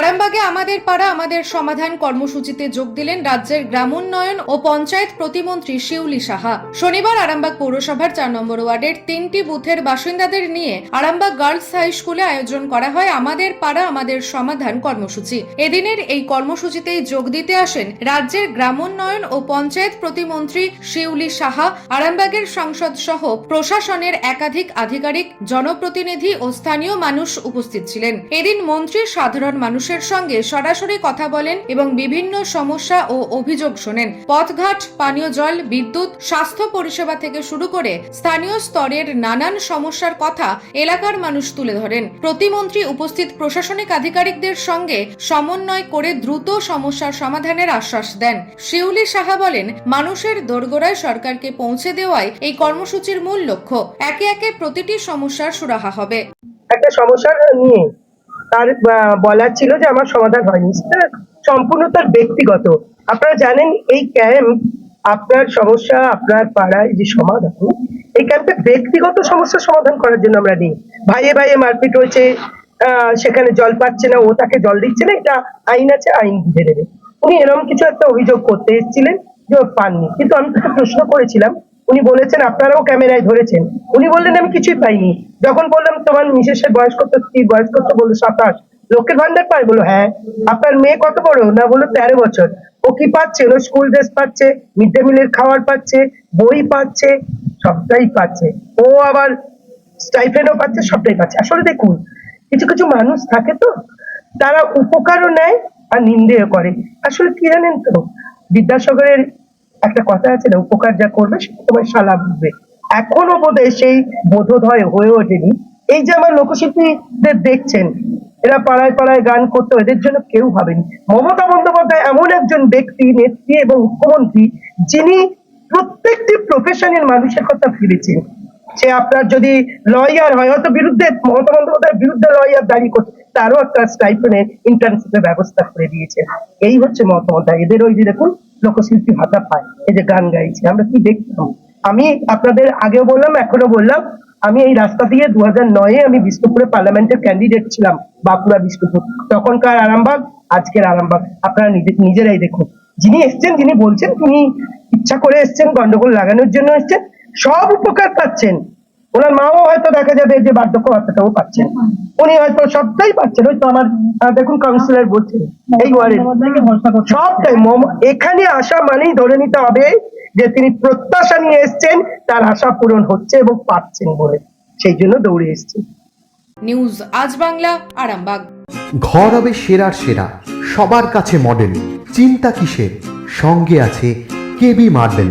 আরামবাগে আমাদের পাড়া আমাদের সমাধান কর্মসূচিতে যোগ দিলেন রাজ্যের গ্রামোন্নয়ন ও পঞ্চায়েত প্রতিমন্ত্রী শিউলি সাহা। শনিবার আরামবাগ পৌরসভার চার নম্বর ওয়ার্ডের তিনটি বুথের বাসিন্দাদের নিয়ে আরামবাগ গার্লস হাই স্কুলে আয়োজন করা হয় আমাদের পাড়া আমাদের সমাধান কর্মসূচি। এদিনের এই কর্মসূচিতেই যোগ দিতে আসেন রাজ্যের গ্রামোন্নয়ন ও পঞ্চায়েত প্রতিমন্ত্রী শিউলি সাহা, আরামবাগের সংসদ সহ প্রশাসনের একাধিক আধিকারিক, জনপ্রতিনিধি ও স্থানীয় মানুষ উপস্থিত ছিলেন। এদিন মন্ত্রী সাধারণ মানুষের সঙ্গে সরাসরি কথা বলেন এবং বিভিন্ন সমস্যা ও অভিযোগ শোনেন। পথঘাট, পানীয় জল, বিদ্যুৎ, স্বাস্থ্য পরিষেবা থেকে শুরু করে স্থানীয় স্তরের নানান সমস্যার কথা এলাকার মানুষ তুলে ধরেন। প্রতিমন্ত্রী উপস্থিত প্রশাসনিক আধিকারিকদের সঙ্গে সমন্বয় করে দ্রুত সমস্যার সমাধানের আশ্বাস দেন। শিউলি সাহা বলেন, মানুষের দোরগোড়ায় সরকারকে পৌঁছে দেওয়াই এই কর্মসূচির মূল লক্ষ্য। একে একে প্রতিটি সমস্যার সুরাহা হবে। একটা সমস্যা নিয়ে তার বলার ছিল যে আমার সমাধান হয়নি। সেটা সম্পূর্ণ তার ব্যক্তিগত। আপনারা জানেন, এই ক্যাম্প আপনার সমস্যা, আপনার পাড়ায় যে সমাধান, এই ক্যাম্পে ব্যক্তিগত সমস্যার সমাধান করার জন্য আমরা নিই। ভাইয়ে ভাইয়ে মারপিট হয়েছে সেখানে জল পাচ্ছে না, ও তাকে জল দিচ্ছে না, এটা আইন আছে, আইন বুঝে দেবে উনি এরকম কিছু একটা অভিযোগ করতে এসেছিলেন যে পাননি। কিন্তু আমি তাকে প্রশ্ন করেছিলাম উনি বলেছেন, আপনারাও ক্যামেরায় ধরেছেন। উনি বললেন, আমি কিছুই পাইনি। যখন বললাম, তোমার মিসেসের বয়স কত কি বয়স কত বলল, সাতাশ। লক্ষ্যের ভান্ডার পায়? বলো হ্যাঁ। আপনার মেয়ে কত বড়? না, বলল, তেরো বছর। ও কি পাচ্ছে? ও স্কুল ড্রেস পাচ্ছে। মিড ডে মিলের খাবার পাচ্ছে। বই পাচ্ছে। সবটাই পাচ্ছে। ও আবার স্টাইফেন্ডও পাচ্ছে? সবটাই পাচ্ছে। আসলে দেখুন, কিছু কিছু মানুষ থাকে তো, তারা উপকারও নেয় আর নিন্দেও করে। আসলে কি জানেন তো, বিদ্যাসাগরের একটা কথা আছে না, উপকার যা করবে সেটা তোমার বুঝবে এখনও বোধহয় সেই বোধোদয় হয়ে ওঠেনি। এই যে আমার লোকশিল্পীদের দেখছেন, এরা পাড়ায় পাড়ায় গান করতো এদের জন্য কেউ ভাবেনি। মমতা বন্দ্যোপাধ্যায় এমন একজন ব্যক্তি, নেত্রী এবং মুখ্যমন্ত্রী যিনি প্রত্যেকটি প্রফেশনের মানুষের কথা ভেবেছেন। সে আপনার যদি লয়ার হয়, হয়তো বিরুদ্ধে মমতা বন্দ্যোপাধ্যায়ের বিরুদ্ধে লয়ার দাঁড়িয়ে করছে, তারও একটা স্টাইপেনের ইন্টার্নশিপের ব্যবস্থা করে দিয়েছে। এই হচ্ছে মমতা বন্দ্যোপাধ্যায় এদের ওই যে দেখুন, লোকশিল্পী ভাতা পায়, এই যে গান গাইছে, আমরা কি দেখতাম? আমি আপনাদের আগেও বললাম, এখনও বললাম, আমি এই রাস্তা দিয়ে দু হাজার নয়ে আমি বিষ্ণুপুরে পার্লামেন্টের ক্যান্ডিডেট ছিলাম, বাঁকুড়া বিষ্ণুপুর। তখনকার আরামবাগ, আজকের আরামবাগ। আপনারা নিজে- নিজেরাই দেখুন। যিনি এসছেন, যিনি বলছেন, তিনি ইচ্ছা করে এসছেন, গন্ডগোল লাগানোর জন্য এসছেন সব উপকার পাচ্ছেন। ওনার মাও হয়তো দেখা যাবে যে বার্ধক্য ভাতাটাও পাচ্ছেন। উনি হয়তো সবটাই পাচ্ছেন। ওই তো আমার দেখুন কাউন্সিলর বলছেন এই ওয়ার্ডের সবটাই। এখানে আসা মানেই ধরে নিতে হবে যে তিনি প্রত্যাশা নিয়ে এসছেন তার আশা পূরণ হচ্ছে এবং পাচ্ছেন বলে। সেই জন্য দৌড়ে এসছেন নিউজ আজ বাংলা আরামবাগ। ঘর হবে সেরার সেরা সবার কাছে মডেল চিন্তা কিসের? সঙ্গে আছে KB marble